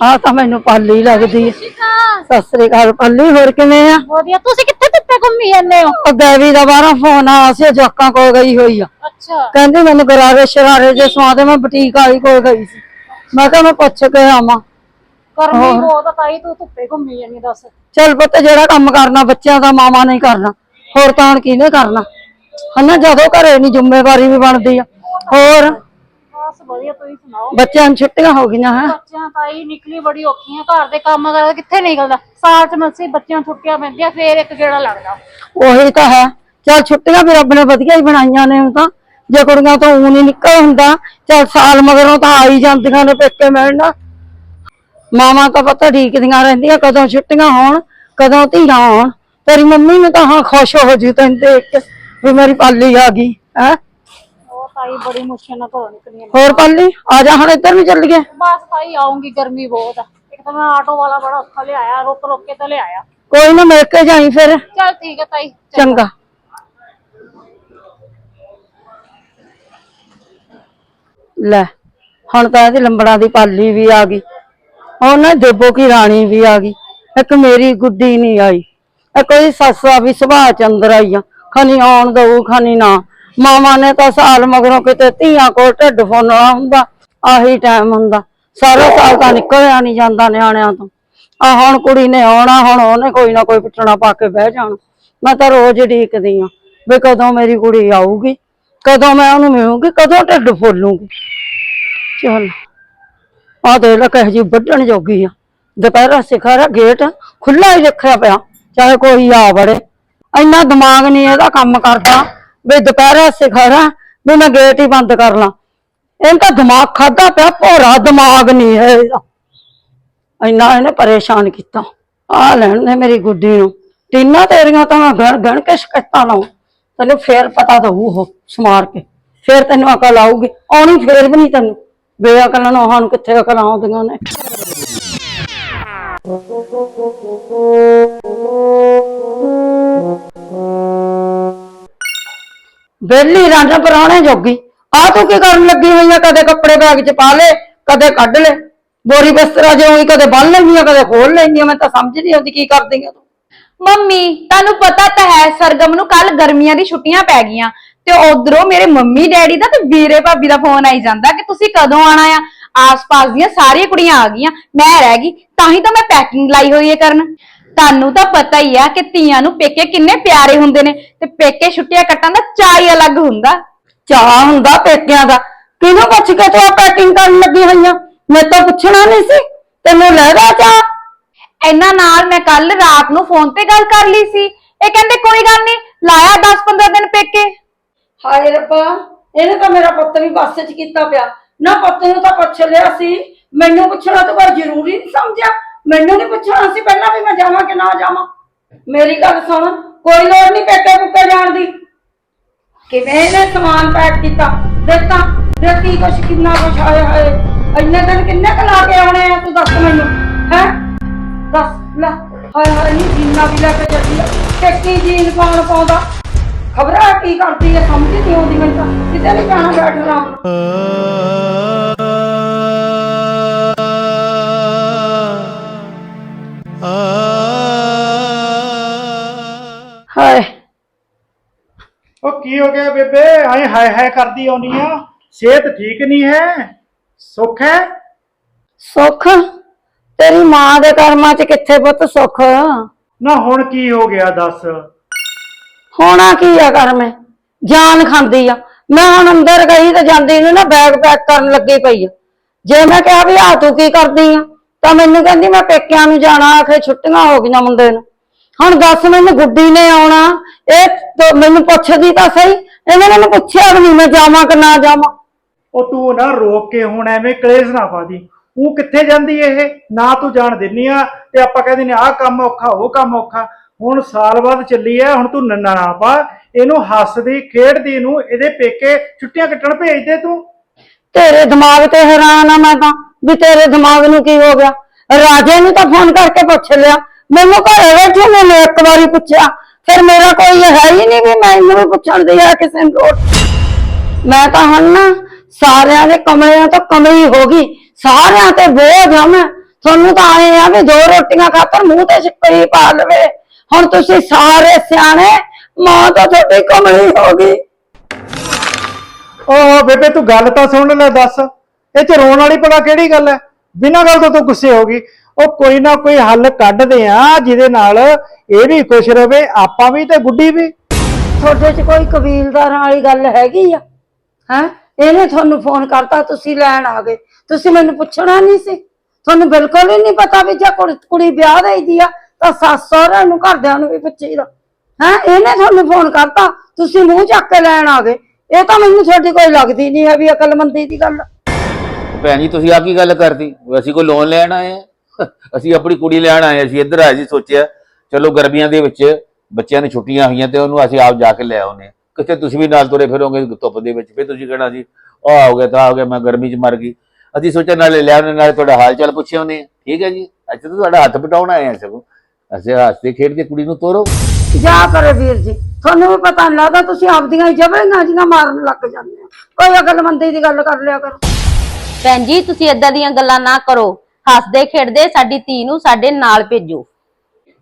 ਆ ਤਾਂ ਮੈਨੂੰ ਪਾਲੀ ਲੱਗਦੀ ਹੈ ਸਤਿ ਸ੍ਰੀ ਅਕਾਲ ਪਾਲੀ ਹੋਰ ਕਿਵੇਂ ਆ? ਵਧੀਆ ਤੁਸੀਂ ਕਿੱਥੇ ਧੁੱਪੇ ਘੁੰਮੀ ਜਾਂਦੇ ਹੋ? ਉਹ ਦੇਵੀ ਦਾ ਬਾਹਰੋਂ ਫੋਨ ਆਇਆ ਸੀ ਜਵਾਕਾਂ ਕੋਲ ਗਈ ਹੋਈ ਆ। ਅੱਛਾ। ਕਹਿੰਦੀ ਮੈਨੂੰ ਗਰਾਰੇ ਸ਼ਰਾਰੇ ਜੇ ਸਵਾਦੇ ਮੈਂ ਬੁਟੀਕ ਵਾਲੀ ਕੋਲ ਗਈ ਸੀ। ਮੈਂ ਕਿਹਾ ਮੈਂ ਪੁੱਛ ਕੇ ਆਵਾਂ। ਗਰਮੀ ਬਹੁਤ ਆ ਤਾਈ ਤੂੰ ਧੁੱਪੇ ਘੁੰਮੀ ਜਾਂਦੀ ਦੱਸ। ਚੱਲ ਪੁੱਤ ਜਿਹੜਾ ਕੰਮ ਕਰਨਾ ਬੱਚਿਆਂ ਦਾ ਮਾਮਾ ਨਹੀਂ ਕਰਨਾ। ਹੋਰ ਤਾਂ ਹੁਣ ਕਿਹਨੇ ਕਰਨਾ? ਹਨਾ ਜਦੋਂ ਘਰੇ ਨਹੀਂ ਜ਼ਿੰਮੇਵਾਰੀ ਵੀ ਬਣਦੀ ਆ। ਹੋਰ? ਵਧੀਆ ਤੁਸੀਂ ਸੁਣਾਓ? ਬੱਚਿਆਂ ਨੂੰ ਛੁੱਟੀਆਂ ਹੋ ਗਈਆਂ ਹੈ? ਬੱਚਿਆਂ ਤਾਈ ਨਿਕਲੀ ਬੜੀ ਔਖੀ ਆ ਘਰ ਦੇ ਕੰਮ ਕਰ ਕਿੱਥੇ ਨਿਕਲਦਾ? ਸਾਲ ਚ ਮੱਸੀ ਬੱਚਿਆਂ ਛੁੱਟੀਆਂ ਪੈਂਦੀਆਂ ਫੇਰ ਇੱਕ ਗੇੜਾ ਲੱਗਦਾ। ਉਹੀ ਤਾਂ ਹੈ। ਚੱਲ ਛੁੱਟੀਆਂ ਵੀ ਰੱਬ ਨੇ ਵਧੀਆ ਹੀ ਬਣਾਈਆਂ ਨੇ ਹੁਣ ਤਾਂ। ਜੇ ਕੁੜੀਆਂ ਤੋਂ ਊਂ ਨਹੀਂ ਨਿਕਲ ਹੁੰਦਾ ਚੱਲ ਸਾਲ ਮਗਰੋਂ ਤਾਂ ਆ ਹੀ ਜਾਂਦੀਆਂ ਨੇ ਪੇਕੇ ਮਿਲਣ। ਮਾਵਾਂ ਤਾਂ ਪਤਾ ਢੀਕਦੀਆਂ ਰਹਿੰਦੀਆਂ ਕਦੋਂ ਛੁੱਟੀਆਂ ਹੋਣ ਕਦੋਂ ਧੀਆਂ ਆਉਣ ਤੇਰੀ ਮੰਮੀ ਨੂੰ ਤਾਂ ਹਾਂ ਖੁਸ਼ ਹੋ ਜੂ ਤੈਨੂੰ ਦੇਖ ਕੇ ਵੀ ਮੇਰੀ ਪਾਲੀ ਆ ਗਈ ਹੈ? ਤਾਈ ਬੜੀ ਮੁਸ਼ਕਿਲ ਨਾਲ ਘਰੋਂ ਨਿਕਲੀ ਆ। ਹੋਰ ਪਾਲੀ ਆ ਜਾ ਹੁਣ ਇੱਧਰ ਵੀ ਚੱਲ ਗਏ ਬਸ ਤਾਈ ਆਉਂਗੀ ਗਰਮੀ ਬਹੁਤ ਆ। ਇੱਕ ਤਾਂ ਮੈਂ ਆਟੋ ਵਾਲਾ ਬੜਾ ਔਖਾ ਲਿਆਇਆ ਰੁਕ ਰੁਕ ਕੇ ਤਾਂ ਲਿਆਇਆ। ਕੋਈ ਨਾ ਮਿਲ ਕੇ ਜਾਈ ਫਿਰ। ਚੱਲ ਠੀਕ ਹੈ ਤਾਈ ਚੰਗਾ। ਲੈ ਹੁਣ ਤਾਂ ਇਹਦੀ ਲੰਬੜਾਂ ਦੀ ਪਾਲੀ ਵੀ ਆ ਗਈ। ਹੁਣ ਨਾ ਦੇਬੋ ਕੀ ਰਾਣੀ ਵੀ ਆ ਗਈ। ਇੱਕ ਮੇਰੀ ਗੁੱਡੀ ਨਹੀਂ ਆਈ। ਇੱਕ ਕੋਈ ਸੱਸਾ ਵੀ ਸੁਭਾਅ ਚ ਅੰਦਰ ਆਈ ਆ। ਖਨੀ ਆਉਣ ਦਊ ਖਨੀ ਨਾ ਮਾਮਾ ਨੇ ਤਾਂ ਸਾਲ ਮਗਰੋਂ ਕਿਤੇ ਧੀਆਂ ਕੋਲ ਢਿੱਡ ਫੋਨਣਾ ਹੁੰਦਾ, ਆਹੀ ਟਾਈਮ ਹੁੰਦਾ। ਸਾਰਾ ਸਾਲ ਤਾਂ ਨਿਕਲਿਆ ਨਹੀਂ ਜਾਂਦਾ ਨਿਆਣਿਆਂ ਤੋਂ। ਆ ਹੁਣ ਕੁੜੀ ਨੇ ਆਉਣਾ, ਹੁਣ ਉਹਨੇ ਕੋਈ ਨਾ ਕੋਈ ਪਟਣਾ ਪਾ ਕੇ ਬਹਿ ਜਾਣਾ। ਮੈਂ ਤਾਂ ਰੋਜ਼ ਢੀਕਦੀ ਆ ਵੀ ਕਦੋਂ ਮੇਰੀ ਕੁੜੀ ਆਊਗੀ, ਕਦੋਂ ਮੈਂ ਉਹਨੂੰ ਮਿਲੂਗੀ, ਕਦੋਂ ਢਿੱਡ ਫੋਲੂੰਗੀ। ਚਲ ਆ ਦੇ ਲੈ ਕਹੇ ਜੀ ਵੱਢਣ ਜੋਗੀ ਆ। ਦੁਪਹਿਰਾ ਸਿਖਾਰਾ ਗੇਟ ਖੁੱਲਾ ਹੀ ਰੱਖਿਆ ਪਿਆ, ਚਾਹੇ ਕੋਈ ਆ ਵੜੇ। ਇੰਨਾ ਦਿਮਾਗ ਨਹੀਂ ਇਹਦਾ ਕੰਮ ਕਰਦਾ। ਵੀ ਦੁਪਹਿਰਾ ਸਿਖਾਰਾ ਵੀ ਮੈਂ ਗੇਟ ਹੀ ਬੰਦ ਕਰ ਲਾਂ। ਇਹਨਾਂ ਤਾਂ ਦਿਮਾਗ ਖਾਦਾ ਪਿਆ, ਭੋਰਾ ਦਿਮਾਗ ਨਹੀਂ ਹੈ ਇਹਦਾ। ਇੰਨਾ ਇਹਨੇ ਪਰੇਸ਼ਾਨ ਕੀਤਾ। ਆ ਲੈਣ ਦੇ ਮੇਰੀ ਗੁੱਡੀ ਨੂੰ। ਤਿੰਨਾਂ ਤੇਰੀਆਂ ਤਾਂ ਮੈਂ ਗਣ ਗਣ ਕੇ ਸ਼ਿਕਾਇਤਾਂ ਲਾਉਂ ਤੈਨੂੰ ਫੇਰ ਪਤਾ ਦਊ ਉਹ ਸਮਾਰ ਕੇ। ਫੇਰ ਤੈਨੂੰ ਅਕਲ ਆਊਗੀ। ਆਉਣੀ ਫੇਰ ਵੀ ਨਹੀਂ ਤੈਨੂੰ। ਬੇਅਕਲ ਨੂੰ ਹਨ ਕਿੱਥੇ ਅਕਲ ਆਉਂਦੀਆਂ ਨੇ। ਬੇਲੀ ਰਾਂਝਾ ਪਰਾਉਣੇ ਜੋਗੀ। ਆ ਤੂੰ ਕੀ ਕਰਨ ਲੱਗੀ ਹੋਈ ਆ? ਕਦੇ ਕੱਪੜੇ ਬੈਗ ਚ ਪਾ ਲੈ, ਕਦੇ ਕੱਢ ਲੈ। ਬੋਰੀ ਬਿਸਤਰਾ ਜਿਉਂ ਹੀ ਕਦੇ ਬੰਨ ਲੈਂਦੀ ਆ, ਕਦੇ ਖੋਲ ਲੈਂਦੀ ਆ। ਮੈਂ ਤਾਂ ਸਮਝ ਨਹੀਂ ਆਉਂਦੀ ਕੀ ਕਰਦੀ ਆ ਤੂੰ। ਮੰਮੀ, ਤੁਹਾਨੂੰ ਪਤਾ ਤਾਂ ਹੈ, ਸਰਗਮ ਨੂੰ ਕੱਲ ਗਰਮੀਆਂ ਦੀ ਛੁੱਟੀਆਂ ਪੈ ਗਈਆਂ। ਤੇ ਉਧਰੋਂ ਮੇਰੇ ਮੰਮੀ, ਡੈਡੀ ਦਾ ਤੇ ਵੀਰੇ ਭਾਬੀ ਦਾ ਫੋਨ ਆਈ ਜਾਂਦਾ ਕਿ ਤੁਸੀਂ ਕਦੋਂ ਆਣਾ ਆ? ਆਸ-ਪਾਸ ਦੀਆਂ ਸਾਰੀਆਂ ਕੁੜੀਆਂ ਆ ਗਈਆਂ। ਮੈਂ ਰਹਿ ਗਈ, ਤਾਂ ਹੀ ਤਾਂ ਮੈਂ ਪੈਕਿੰਗ ਲਾਈ ਹੋਈ ਹੈ ਕਰਨ। ਤੁਹਾਨੂੰ ਤਾਂ ਪਤਾ ਹੀ ਆ ਕਿ ਧੀਆਂ ਨੂੰ ਪੇਕੇ ਕਿੰਨੇ ਪਿਆਰੇ ਹੁੰਦੇ ਨੇ ਤੇ ਪੇਕੇ ਛੁੱਟੀਆਂ ਕੱਟਣ ਦਾ ਚਾਅ ਹੀ ਅਲੱਗ ਹੁੰਦਾ। ਚਾਹ ਹੁੰਦਾ ਪੇਕਿਆਂ ਦਾ। ਕਿਹਨੂੰ ਪੁੱਛ ਕੇ ਤੂੰ ਪੈਕਿੰਗ ਕਰਨ ਲੱਗੀ ਹੋਈਆਂ ਮੈਂ ਤਾਂ ਪੁੱਛਣਾ ਨਹੀਂ ਸੀ। ਤੈਨੂੰ ਲੈਦਾ ਚਾਹ ਇਹਨਾਂ ਨਾਲ ਮੈਂ ਕੱਲ ਰਾਤ ਨੂੰ ਫੋਨ ਤੇ ਗੱਲ ਕਰ ਲਈ ਸੀ। ਇਹ ਕਹਿੰਦੇ ਕੋਈ ਗੱਲ ਨਹੀਂ ਲਾਇਆ 10-15 ਦਿਨ ਪੇਕੇ। ਹਾਏ ਰੱਬਾ ਇਹਨੇ ਤਾਂ ਮੇਰਾ ਪੁੱਤ ਵੀ ਬੱਸ 'ਚ ਕੀਤਾ ਪਿਆ। ਨਾ ਪੁੱਤ ਨੂੰ ਤਾਂ ਪੁੱਛ ਲਿਆ ਸੀ। ਮੈਨੂੰ ਪੁੱਛਣਾ ਤਾਂ ਕੋਈ ਜ਼ਰੂਰੀ ਨਹੀਂ ਸਮਝਿਆ। ਮੈਨੂੰ ਨਹੀਂ ਪੁੱਛਣਾ ਸੀ ਪਹਿਲਾਂ ਵੀ ਮੈਂ ਜਾਵਾਂ ਕਿ ਨਾ ਜਾਵਾਂ। ਮੇਰੀ ਗੱਲ ਸੁਣ, ਕੋਈ ਲੋੜ ਨਹੀਂ ਪੇਕੇ ਪੁੱਕੇ ਜਾਣ ਦੀ। ਕਿਵੇਂ ਇਹਨੇ ਸਮਾਨ ਪੈਕ ਕੀਤਾ? ਦੇਖਾਂ ਦੇਖ ਕੁਛ? ਕਿੰਨਾ ਕੁਛ ਆਇਆ ਹੈ? ਇੰਨੇ ਦਿਨ ਕਿੰਨੇ ਕੁ ਲਾ ਕੇ ਆਉਣੇ ਆ? ਤੂੰ ਦੱਸ ਮੈਨੂੰ, ਹੈ? ਦੱਸ, ਲੈ, ਹਾਏ ਹਾਏ ਨਹੀਂ ਜੀਨਾ ਵੀ ਲੈ ਕੇ ਜਾਂਦੀ ਆ। ਟੇਕੀ ਜੀਨ ਪਾਉਣ ਪਾਉਂਦਾ? ਖਬਰਾਂ ਕੀ ਕਰਦੀ ਹੈ ਸਮਝ ਨਹੀਂ ਆਉਂਦੀ ਮੈਨੂੰ ਤਾਂ। ਕਿਤੇ ਨਹੀਂ ਜਾਣਾ ਬੈਠ ਹਾਏ। ਉਹ ਕੀ ਹੋ ਗਿਆ ਬੇਬੇ? ਐ ਹਾਏ ਹਾਏ ਕਰਦੀ ਆਉਣੀ ਆ। ਸਿਹਤ ਠੀਕ ਨਹੀਂ ਹੈ? ਸੁੱਖ ਹੈ? ਸੁੱਖ? ਤੇਰੀ ਮਾਂ ਦੇ ਕਰਮਾਂ 'ਚ ਕਿੱਥੇ ਪੁੱਤ ਸੁੱਖ? ਨਾ ਹੁਣ ਕੀ ਹੋ ਗਿਆ ਦੱਸ? ਹੋਣਾ ਕੀ ਆ ਕਰ ਮੈਂ ਜਾਨ ਖਾਂਦੀ ਆ। ਮੈਂ ਹੁਣ ਅੰਦਰ ਗਈ ਤੇ ਜਾਂਦੀ ਨੂੰ ਨਾ ਬੈਗ ਪੈਕ ਕਰਨ ਲੱਗੀ ਪਈ ਆ। ਜੇ ਮੈਂ ਕਿਹਾ ਵੀ ਆ ਤੂੰ ਕੀ ਕਰਦੀ ਆ? ਤਾਂ ਮੈਨੂੰ ਕਹਿੰਦੀ ਮੈਂ ਪੇਕਿਆਂ ਨੂੰ ਜਾਣਾ ਆਖੇ ਛੁੱਟੀਆਂ ਹੋ ਗਈਆਂ ਮੁੰਡੇ ਨੂੰ। ਹੁਣ ਦੱਸ ਮੈਨੂੰ ਗੁੱਡੀ ਨੇ ਆਉਣਾ। ਇਹ ਤਾਂ ਮੈਨੂੰ ਪੁੱਛਦੀ ਤਾਂ ਸਹੀ। ਇਹਨੇ ਮੈਨੂੰ ਪੁੱਛਿਆ ਵੀ ਨਹੀਂ ਮੈਂ ਜਾਵਾਂ ਕਿ ਨਾ ਜਾਵਾਂ। ਉਹ ਤੂੰ ਨਾ ਰੋਕ ਕੇ ਹੁਣ ਐਵੇਂ ਕਲੇਸ਼ ਨਾ ਪਾਦੀ ਉਹ ਕਿੱਥੇ ਜਾਂਦੀ ਇਹ? ਨਾ ਤੂੰ ਜਾਣ ਦਿੰਨੀ ਆ। ਤੇ ਆਪਾਂ ਕਹਿੰਦੇ ਨੇ ਆਹ ਕੰਮ ਔਖਾ ਉਹ ਕੰਮ ਔਖਾ। ਹੁਣ ਸਾਲ ਬਾਅਦ ਚੱਲੀ ਐ ਹੁਣ ਤੂੰ ਨੰਨਾ ਨਾ ਪਾ। ਇਹਨੂੰ ਹੱਸਦੀ ਖੇਡਦੀ ਨੂੰ ਇਹਦੇ ਪੇਕੇ ਛੁੱਟੀਆਂ ਕੱਟਣ ਭੇਜ ਦੇ ਤੂੰ। ਤੇਰੇ ਦਿਮਾਗ ਤੇ ਹੈਰਾਨ ਆ ਮੈਂ ਤਾਂ ਵੀ ਤੇਰੇ ਦਿਮਾਗ ਨੂੰ ਕੀ ਹੋ ਗਿਆ। ਰਾਜੇ ਨੂੰ ਤਾਂ ਫੋਨ ਕਰਕੇ ਪੁੱਛ ਲਿਆ। ਮੈਨੂੰ ਘਰੇ ਬੈਠੇ ਮੈਨੂੰ ਇੱਕ ਵਾਰੀ ਪੁੱਛਿਆ, ਫਿਰ ਮੇਰਾ ਕੋਈ ਹੈ ਹੀ ਨਹੀਂ ਵੀ ਮੈਂ ਇਹਨੂੰ ਵੀ ਪੁੱਛਣ ਦੀ ਆ ਕਿਸੇ ਨੂੰ ਲੋੜ। ਮੈਂ ਤਾਂ ਹੁਣ ਨਾ ਸਾਰਿਆਂ ਦੇ ਕਮਲਿਆਂ ਤੋਂ ਕਮਲੀ ਹੋ ਗਈ, ਸਾਰਿਆਂ ਤੇ ਬੋਝ ਆ ਮੈਂ। ਤੁਹਾਨੂੰ ਤਾਂ ਆਏ ਆ ਵੀ ਦੋ ਰੋਟੀਆਂ ਖਾਤਰ ਮੂੰਹ ਤੇ ਛਿੱਕੜੀ ਪਾ ਲਵੇ। ਹੁਣ ਤੁਸੀਂ ਸਾਰੇ ਸਿਆਣੇ, ਮਾਂ ਤਾਂ ਤੁਹਾਡੀ ਕਮਲੀ ਹੋ ਗਈ। ਓਹ ਬੇਬੇ, ਤੂੰ ਗੱਲ ਤਾਂ ਸੁਣ ਲੈ, ਦੱਸ। ਇਹ ਚ ਰੋਣ ਵਾਲੀ ਭਲਾ ਕਿਹੜੀ ਗੱਲ ਹੈ? ਬਿਨਾਂ ਗੱਲ ਤੋਂ ਤੂੰ ਗੁੱਸੇ ਹੋ ਗਈ। ਉਹ ਕੋਈ ਨਾ ਕੋਈ ਹੱਲ ਕੱਢਦੇ ਆ ਜਿਹਦੇ ਨਾਲ ਇਹ ਵੀ ਖੁਸ਼ ਰਵੇ ਆਪਾਂ ਵੀ ਤੇ ਗੁੱਡੀ ਵੀ। ਤੁਹਾਡੇ 'ਚ ਕੋਈ ਕਬੀਲਦਾਰਾਂ ਵਾਲੀ ਗੱਲ ਹੈਗੀ ਆ? ਹੈ? ਇਹਨੇ ਤੁਹਾਨੂੰ ਫੋਨ ਕਰਤਾ ਤੁਸੀਂ ਲੈਣ ਆ ਗਏ। ਤੁਸੀਂ ਮੈਨੂੰ ਪੁੱਛਣਾ ਨਹੀਂ ਸੀ। ਤੁਹਾਨੂੰ ਬਿਲਕੁਲ ਹੀ ਨਹੀਂ ਪਤਾ ਵੀ ਜੇ ਕੁੜੀ ਕੁੜੀ ਵਿਆਹ ਦੇਈਦੀ ਆ ਤਾਂ ਸੱਸ ਸਹੁਰੇ ਨੂੰ ਘਰਦਿਆਂ ਨੂੰ ਵੀ ਪੁੱਛੀਦਾ ਹੈ? ਇਹਨੇ ਤੁਹਾਨੂੰ ਫੋਨ ਕਰਤਾ ਤੁਸੀਂ ਮੂੰਹ ਚੱਕ ਕੇ ਲੈਣ ਆ ਗਏ। ਇਹ ਤਾਂ ਮੈਨੂੰ ਤੁਹਾਡੀ ਕੋਈ ਲੱਗਦੀ ਨਹੀਂ ਹੈ ਵੀ ਅਕਲਮੰਦੀ ਦੀ ਗੱਲ ਭੈਣ ਜੀ ਤੁਸੀਂ ਆ ਕੀ ਗੱਲ ਕਰਦੀ ਅਸੀਂ ਕੋਈ ਲੋਨ ਲੈਣ ਆਏ ਆ? ਅਸੀਂ ਆਪਣੀ ਕੁੜੀ ਲੈਣ ਆਏ ਅਸੀਂ ਇੱਧਰ ਆਏ ਸੀ ਸੋਚਿਆ ਚਲੋ ਗਰਮੀਆਂ ਦੇ ਵਿੱਚ ਬੱਚਿਆਂ ਨੂੰ ਛੁੱਟੀਆਂ ਹੋਈਆਂ ਤੇ ਉਹਨੂੰ ਅਸੀਂ ਆਪ ਜਾ ਕੇ ਲੈ ਆਉਨੇ ਕਿਤੇ ਤੁਸੀਂ ਵੀ ਨਾਲ ਤੁਰੇ ਫਿਰੋਗੇ ਧੁੱਪ ਦੇ ਵਿੱਚ ਫਿਰ ਤੁਸੀਂ ਕਹਿਣਾ ਸੀ ਆ ਹੋ ਗਿਆ ਤਾਂ ਹੋ ਗਿਆ ਮੈਂ ਗਰਮੀ 'ਚ ਮਰ ਗਈ। ਅਸੀਂ ਸੋਚਿਆ ਨਾਲੇ ਲੈ ਆਉਣੇ ਨਾਲੇ ਤੁਹਾਡਾ ਹਾਲ ਚਾਲ ਪੁੱਛਿਆ ਉਹਨੇ ਠੀਕ ਹੈ ਜੀ? ਅੱਛਾ ਤਾਂ ਤੁਹਾਡਾ ਹੱਥ ਪਟਾਉਣ ਆਏ ਆ ਸਗੋਂ। ਅਸੀਂ ਹੱਸਦੇ ਖੇਡਦੇ ਕੁੜੀ ਨੂੰ ਤੋਰੋ। ਜਾ ਕਰੇ ਵੀਰ ਜੀ ਤੁਹਾਨੂੰ ਵੀ ਪਤਾ ਨਹੀਂ ਲੱਗਦਾ ਤੁਸੀਂ ਆਪਦੀਆਂ ਹੀ ਜਬੜੀਆਂ ਜੀਆਂ ਮਾਰਨ ਲੱਗ ਜਾਂਦੇ ਹੋ। ਕੋਈ ਅਕਲਮੰਦੀ ਦੀ ਗੱਲ ਕਰ ਲਿਆ ਕਰੋ। ਭੈਣ ਜੀ ਤੁਸੀਂ ਏਦਾਂ ਦੀਆਂ ਗੱਲਾਂ ਨਾ ਕਰੋ। ਹੱਸਦੇ ਖੇਡਦੇ ਸਾਡੀ ਧੀ ਨੂੰ ਸਾਡੇ ਨਾਲ ਭੇਜੋ।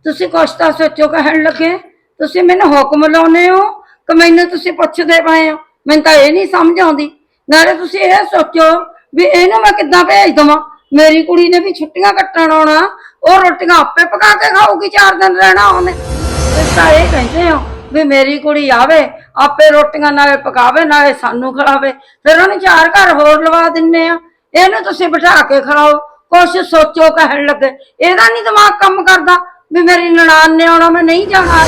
ਤੁਸੀਂ ਕੁਛ ਤਾਂ ਸੋਚੋ ਕਹਿਣ ਲੱਗੇ। ਤੁਸੀਂ ਮੈਨੂੰ ਹੁਕਮ ਲਾਉਨੇ ਹੋ ਕਿ ਮੈਨੂੰ ਤੁਸੀਂ ਪੁੱਛਦੇ ਪਏ ਹੋ। ਮੈਨੂੰ ਤਾਂ ਇਹ ਨਹੀਂ ਸਮਝ ਆਉਂਦੀ। ਨਾਲੇ ਤੁਸੀਂ ਇਹ ਸੋਚੋ ਵੀ ਇਹਨੂੰ ਮੈਂ ਕਿੱਦਾਂ ਭੇਜ ਦਵਾਂ। ਮੇਰੀ ਕੁੜੀ ਨੇ ਵੀ ਛੁੱਟੀਆਂ ਕੱਟਣ ਆਉਣਾ। ਉਹ ਰੋਟੀਆਂ ਆਪੇ ਪਕਾ ਕੇ ਖਾਊਗੀ, ਚਾਰ ਦਿਨ ਰਹਿਣਾ ਉਹਨੇ। ਤੁਸੀਂ ਤਾਂ ਇਹ ਕਹਿੰਦੇ ਹੋ ਵੀ ਮੇਰੀ ਕੁੜੀ ਆਵੇ, ਆਪੇ ਰੋਟੀਆਂ ਨਾਲੇ ਪਕਾਵੇ, ਨਾਲੇ ਸਾਨੂੰ ਖਿਲਾਵੇ। ਫਿਰ ਉਹਨੂੰ ਚਾਰ ਘਰ ਹੋਰ ਲਵਾ ਦਿੰਨੇ ਆ। ਇਹਨੂੰ ਤੁਸੀਂ ਬਿਠਾ ਕੇ ਖਿਲਾਓ। ਕੁਛ ਸੋਚੋ ਕਹਿਣ ਲੱਗੇ। ਇਹਦਾ ਨਹੀਂ ਦਿਮਾਗ ਕੰਮ ਕਰਦਾ ਵੀ ਮੇਰੀ ਨਨਾਣ ਨੇ ਆਉਣਾ ਮੈਂ ਨਹੀਂ ਜਾਣਾ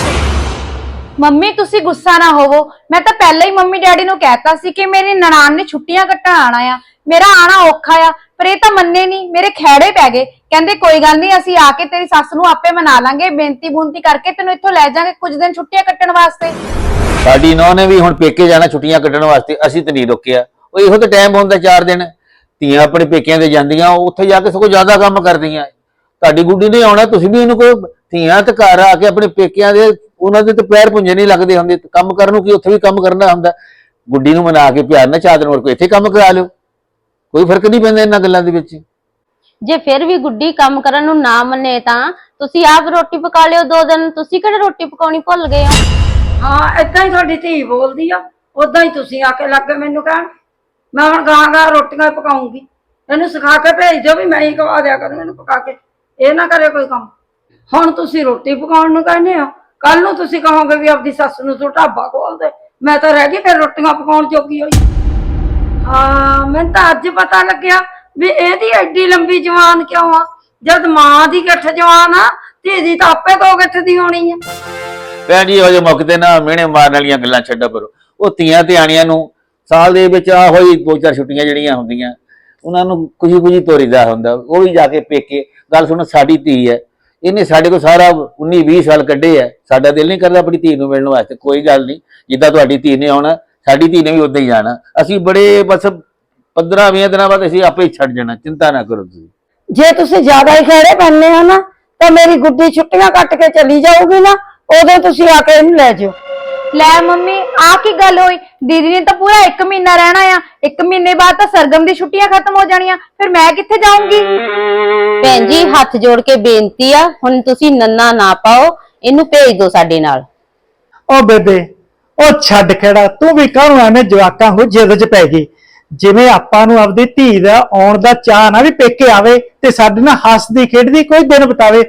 ਮੰਮੀ ਤੁਸੀਂ ਗੁੱਸਾ ਨਾ ਹੋਵੋ। ਮੈਂ ਤਾਂ ਪਹਿਲਾਂ ਹੀ ਮੰਮੀ ਡੈਡੀ ਨੂੰ ਕਹਿਤਾ ਸੀ ਕਿ ਮੇਰੀ ਨਨਾਣ ਨੇ ਛੁੱਟੀਆਂ ਕੱਟਣ ਆਣਾ ਆ। ਮੇਰਾ ਆਣਾ ਔਖਾ ਆ ਪਰ ਇਹ ਤਾਂ ਮੰਨੇ ਨਹੀਂ ਮੇਰੇ ਖਹਿੜੇ ਪੈ ਗਏ। ਕਹਿੰਦੇ ਕੋਈ ਗੱਲ ਨਹੀਂ ਅਸੀਂ ਆ ਕੇ ਤੇਰੀ ਸੱਸ ਨੂੰ ਆਪੇ ਮਨਾ ਲਾਂਗੇ। ਬੇਨਤੀ ਬੂਨਤੀ ਕਰਕੇ ਤੈਨੂੰ ਇੱਥੋਂ ਲੈ ਜਾਾਂਗੇ ਕੁਝ ਦਿਨ ਛੁੱਟੀਆਂ ਕੱਟਣ ਵਾਸਤੇ। ਸਾਡੀ ਨੌ ਨੇ ਵੀ ਹੁਣ ਪੇਕੇ ਜਾਣਾ ਛੁੱਟੀਆਂ ਕੱਟਣ ਵਾਸਤੇ। ਅਸੀਂ ਤੇ ਨਹੀਂ ਰੋਕਿਆ। ਉਹ ਇਹੋ ਤਾਂ ਟਾਈਮ ਹੁੰਦਾ ਚਾਰ ਦਿਨ। ਧੀਆਂ ਆਪਣੇ ਪੇਕਿਆਂ ਦੇ ਜਾਂਦੀਆਂ ਉਹ ਉੱਥੇ ਜਾ ਕੇ ਸਗੋਂ ਜ਼ਿਆਦਾ ਕੰਮ ਕਰਦੀਆਂ। ਤੁਹਾਡੀ ਗੁੱਡੀ ਨੇ ਆਉਣਾ ਤੁਸੀਂ ਵੀ ਇਹਨੂੰ ਕੋਈ ਧੀਆਂ ਤੇ ਘਰ ਆ ਕੇ ਆਪਣੇ ਪੇਕਿਆਂ ਦੇ ਉਹਨਾਂ ਦੇ ਤੇ ਪੈਰ ਪੁੰਜੇ ਨਹੀਂ ਲੱਗਦੇ ਹੁੰਦੇ। ਕੰਮ ਕਰਨ ਨੂੰ ਕੀ ਉੱਥੇ ਵੀ ਕੰਮ ਕਰਨਾ ਹੁੰਦਾ? ਗੁੱਡੀ ਨੂੰ ਮਨਾ ਕੇ ਪਿਆਰ ਨਾਲ ਚਾਰ ਦਿਨ ਹੋਰ ਕੋਈ ਇੱਥੇ ਕੰਮ ਕਰਾ ਲਿਓ। ਕੋਈ ਫ਼ਰਕ ਨਹੀਂ ਪੈਂਦਾ ਇਹਨਾਂ ਗੱਲਾਂ ਦੇ ਵਿੱਚ। ਜੇ ਫਿਰ ਵੀ ਗੁੱਡੀ ਕੰਮ ਕਰਨ ਨੂੰ ਨਾ ਮੰਨੇ ਤਾਂ ਤੁਸੀਂ ਆਪ ਰੋਟੀ ਪਕਾ ਲਿਓ ਦੋ ਦਿਨ। ਤੁਸੀਂ ਕਿਹੜੇ ਰੋਟੀ ਪਕਾਉਣੀ ਭੁੱਲ ਗਏ ਹੋ? ਹਾਂ ਏਦਾਂ ਹੀ ਤੁਹਾਡੀ ਧੀ ਬੋਲਦੀ ਆ ਉਦਾਂ ਹੀ ਤੁਸੀਂ ਆ ਕੇ ਲੱਗੇ ਮੈਨੂੰ ਕਹਿਣ। ਮੈਂ ਹੁਣ ਗਾਂ ਗਾਂ ਰੋਟੀਆਂ ਹੀ ਪਕਾਉਂਗੀ। ਇਹਨੂੰ ਸਿਖਾ ਕੇ ਭੇਜ ਦਿਓ ਵੀ ਮੈਂ ਹੀ ਖਵਾ ਦਿਆ ਕਰੂੰ, ਇਹਨੂੰ ਪਕਾ ਕੇ। ਇਹ ਨਾ ਕਰੇ ਕੋਈ ਕੰਮ। ਹੁਣ ਤੁਸੀਂ ਰੋਟੀ ਪਕਾਉਣ ਨੂੰ ਕਹਿੰਦੇ ਹੋ। ਕੱਲ ਨੂੰ ਤੁਸੀਂ ਕਹੋਗੇ ਵੀ ਆਪਦੀ ਸੱਸ ਨੂੰ ਤੂੰ ਢਾਬਾ ਖੋਲ ਦੇ। ਮੈਂ ਤਾਂ ਰਹਿ ਗਈ ਫਿਰ ਰੋਟੀਆਂ ਪਕਾਉਣ ਜੋਗੀ ਹੋਈ। ਹਾਂ, ਮੈਨੂੰ ਤਾਂ ਅੱਜ ਪਤਾ ਲੱਗਿਆ ਵੀ ਇਹਦੀ ਐਡੀ ਲੰਬੀ ਜਵਾਨ ਕਿਉਂ ਆ? ਜਦ ਮਾਂ ਦੀ ਗਿੱਠ ਜਵਾਨ ਆ, ਧੀ ਦੀ ਤਾਂ ਆਪੇ ਦੋ ਗਿੱਠ ਦੀ ਹੋਣੀ ਆ। ਭੈਣ ਜੀ ਉਹ ਜੇ ਮੌਕੇ ਨਾ ਮਿਹਣੇ ਮਾਰਨ ਵਾਲੀਆਂ ਗੱਲਾਂ ਛੱਡੋ ਕਰੋ। ਉਹ ਧੀਆਂ ਧਿਆਣੀਆਂ ਨੂੰ ਸਾਲ ਦੇ ਵਿੱਚ ਆ ਹੋਈ ਦੋ ਚਾਰ ਛੁੱਟੀਆਂ ਜਿਹੜੀਆਂ ਹੁੰਦੀਆਂ ਉਹਨਾਂ ਨੂੰ ਖੁਸ਼ੀ ਖੁਸ਼ੀ ਤੋਰੀਦਾ ਹੁੰਦਾ ਉਹ ਵੀ ਜਾ ਕੇ ਪੇਕੇ ਗੱਲ ਸੁਣੋ ਸਾਡੀ ਧੀ ਹੈ ਇਹਨੇ ਸਾਡੇ ਕੋਲ ਸਾਰਾ 19 20 ਸਾਲ ਕੱਢੇ ਆ ਸਾਡਾ ਦਿਲ ਨਹੀਂ ਕਰਦਾ ਆਪਣੀ ਧੀ ਨੂੰ ਮਿਲਣ ਵਾਸਤੇ ਕੋਈ ਗੱਲ ਨਹੀਂ ਜਿੱਦਾਂ ਤੁਹਾਡੀ ਧੀ ਨੇ ਆਉਣਾ ਸਾਡੀ ਧੀ ਨੇ ਵੀ ਉਦਾਂ ਹੀ ਜਾਣਾ ਅਸੀਂ ਬੜੇ ਬਸ 15 20 ਦਿਨਾਂ ਬਾਅਦ ਅਸੀਂ ਆਪੇ ਹੀ ਛੱਡ ਜਾਣਾ ਚਿੰਤਾ ਨਾ ਕਰੋ ਤੁਸੀਂ। ਜੇ ਤੁਸੀਂ ਜ਼ਿਆਦਾ ਹੀ ਖੇੜੇ ਪੈਂਦੇ ਹੋ ਨਾ ਤਾਂ ਮੇਰੀ ਗੁੱਡੀ ਛੁੱਟੀਆਂ ਕੱਟ ਕੇ ਚਲੀ ਜਾਊਗੀ ਨਾ ਉਦੋਂ ਤੁਸੀਂ ਆ ਕੇ ਇਹਨੂੰ ਲੈ ਜਿਓ ਲੈ ਮੰਮੀ ਆ ਕੀ ਗੱਲ ਹੋਈ? ਦੀਦੀ ਨੇ ਤਾਂ ਪੂਰਾ 1 ਮਹੀਨਾ ਰਹਿਣਾ ਆ। 1 ਮਹੀਨੇ ਬਾਅਦ ਤਾਂ ਸਰਗਮ ਦੀ ਛੁੱਟੀਆਂ ਖਤਮ ਹੋ ਜਾਣੀਆਂ। ਫਿਰ ਮੈਂ ਕਿੱਥੇ ਜਾਊਂਗੀ? ਭੈਣ ਜੀ ਹੱਥ ਜੋੜ ਕੇ ਬੇਨਤੀ ਆ ਹੁਣ ਤੁਸੀਂ ਨੰਨਾ ਨਾ ਪਾਓ ਇਹਨੂੰ ਭੇਜ ਦਿਓ ਸਾਡੇ ਨਾਲ। ਉਹ ਬੇਬੇ ਉਹ ਛੱਡ ਖੜਾ ਤੂੰ ਵੀ ਕਾਹਨੂੰ ਐਵੇਂ ਜਵਾਕਾਂ ਹੋ ਜਿੱਦ 'ਚ ਪੈ ਗਈ? ਜਿਵੇਂ ਆਪਾਂ ਨੂੰ ਆਪਦੀ ਧੀ ਦਾ ਆਉਣ ਦਾ ਚਾਹ ਨਾ ਵੀ ਪੇਕੇ ਆਵੇ ਤੇ ਸਾਡੇ ਨਾਲ ਹੱਸਦੀ ਖੇਡਦੀ ਕੋਈ ਦਿਨ ਬਿਤਾਵੇ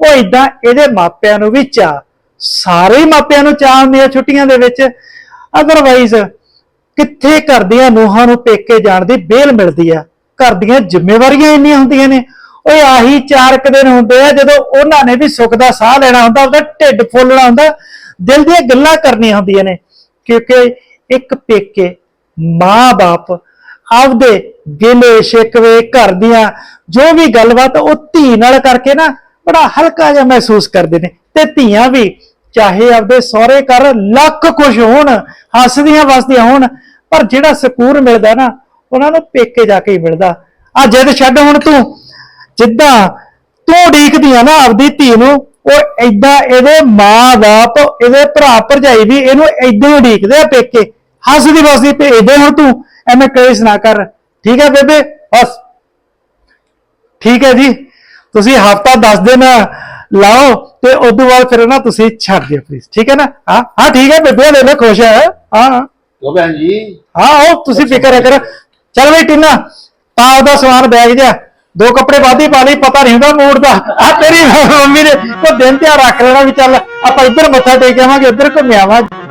ਉਹ ਇਦਾਂ ਇਹਦੇ ਮਾਪਿਆਂ ਨੂੰ ਵੀ ਚਾਹ ਸਾਰੇ ਮਾਪਿਆਂ ਨੂੰ ਚਾਹ ਹੁੰਦੀ ਆ ਛੁੱਟੀਆਂ ਦੇ ਵਿੱਚ। ਅਦਰਵਾਈਜ਼ ਕਿੱਥੇ ਘਰ ਦੀਆਂ ਨੂੰਹਾਂ ਨੂੰ ਪੇਕੇ ਜਾਣ ਦੀ ਬੇਲ ਮਿਲਦੀ ਆ ਘਰ ਦੀਆਂ ਜ਼ਿੰਮੇਵਾਰੀਆਂ ਇੰਨੀਆਂ ਹੁੰਦੀਆਂ ਨੇ। ਓਏ ਆਹੀ ਚਾਰ ਕੁ ਦਿਨ ਹੁੰਦੇ ਆ ਜਦੋਂ ਉਹਨਾਂ ਨੇ ਵੀ ਸੁੱਖ ਦਾ ਸਾਹ ਲੈਣਾ ਹੁੰਦਾ, ਉਹਦਾ ਢਿੱਡ ਫੁੱਲਣਾ ਹੁੰਦਾ। ਦਿਲ ਦੀਆਂ ਗੱਲਾਂ ਕਰਨੀਆਂ ਹੁੰਦੀਆਂ ਨੇ। ਕਿਉਂਕਿ ਇੱਕ ਪੇਕੇ ਮਾਂ-ਬਾਪ ਆਪਦੇ ਗਿਲੇ ਸ਼ਿਕਵੇ ਘਰ ਦੀਆਂ ਜੋ ਵੀ ਗੱਲਬਾਤ ਉਹ ਧੀ ਨਾਲ ਕਰਕੇ ਨਾ ਬੜਾ ਹਲਕਾ ਜਿਹਾ ਮਹਿਸੂਸ ਕਰਦੇ ਨੇ ਤੇ ਧੀਆਂ ਵੀ, ਚਾਹੇ ਆਪਦੇ ਸਹੁਰੇ ਘਰ ਲੱਖ ਖੁਸ਼ ਹੋਣ, ਹੱਸਦੀਆਂ ਵਸਦੀਆਂ ਹੋਣ, ਪਰ ਜਿਹੜਾ ਸਕੂਨ ਮਿਲਦਾ ਨਾ, ਉਹਨਾਂ ਨੂੰ ਪੇਕੇ ਜਾ ਕੇ ਹੀ ਮਿਲਦਾ। ਆ ਜਿੱਦ ਛੱਡ ਹੁਣ ਤੂੰ। ਜਿੱਦਾਂ ਤੂੰ ਉਡੀਕਦੀ ਆ ਨਾ ਆਪਦੀ ਧੀ ਨੂੰ, ਉਹ ਏਦਾਂ ਇਹਦੇ ਮਾਂ-ਬਾਪ, ਇਹਦੇ ਭਰਾ ਭਰਜਾਈ ਵੀ ਇਹਨੂੰ ਏਦਾਂ ਹੀ ਉਡੀਕਦੇ ਆ ਪੇਕੇ। ਹੱਸਦੀ ਵਸਦੀ ਭੇਜਦੇ ਹੁਣ ਤੂੰ, ਐਵੇਂ ਕਲੇਸ਼ ਨਾ ਕਰ। ਠੀਕ ਹੈ ਬੇਬੇ? ਬਸ। ਠੀਕ ਹੈ ਜੀ। ਤੁਸੀਂ ਹਫਤਾ 10 ਦਿਨ ਲਾਓ ਤੇ ਉਸ ਤੋਂ ਬਾਅਦ ਫਿਰ ਨਾ ਤੁਸੀਂ ਛੱਡ ਦਿਓ ਪਲੀਜ਼ ਠੀਕ ਹੈ ਨਾ? ਹਾਂ ਹਾਂ ਠੀਕ ਹੈ ਬੇਬੇ ਲੈ ਲੈ ਖੁਸ਼ ਹੈ। ਹਾਂ ਉਹ ਭੈਣ ਜੀ। ਹਾਂ ਉਹ ਤੁਸੀਂ ਫਿਕਰ ਕਰੋ। ਚੱਲ ਬਈ ਟਿੰਨਾ ਪਾ ਉਹਦਾ ਸਮਾਨ ਬੈਗ ਜਾ ਦੋ ਕੱਪੜੇ ਵਾਧੀ ਪਾ ਲਈ ਪਤਾ ਨਹੀਂ ਹੁੰਦਾ ਮੂਡ ਦਾ। ਆ ਤੇਰੀ ਮੰਮੀ ਨੇ ਕੋ ਦਿਨ ਤਿਉਹਾਰ ਰੱਖ ਲੈਣਾ ਵੀ ਚੱਲ ਆਪਾਂ ਇੱਧਰ ਮੱਥਾ ਟੇਕ ਆਵਾਂਗੇ ਇੱਧਰ ਘੁੰਮ ਆਵਾਂਗੇ।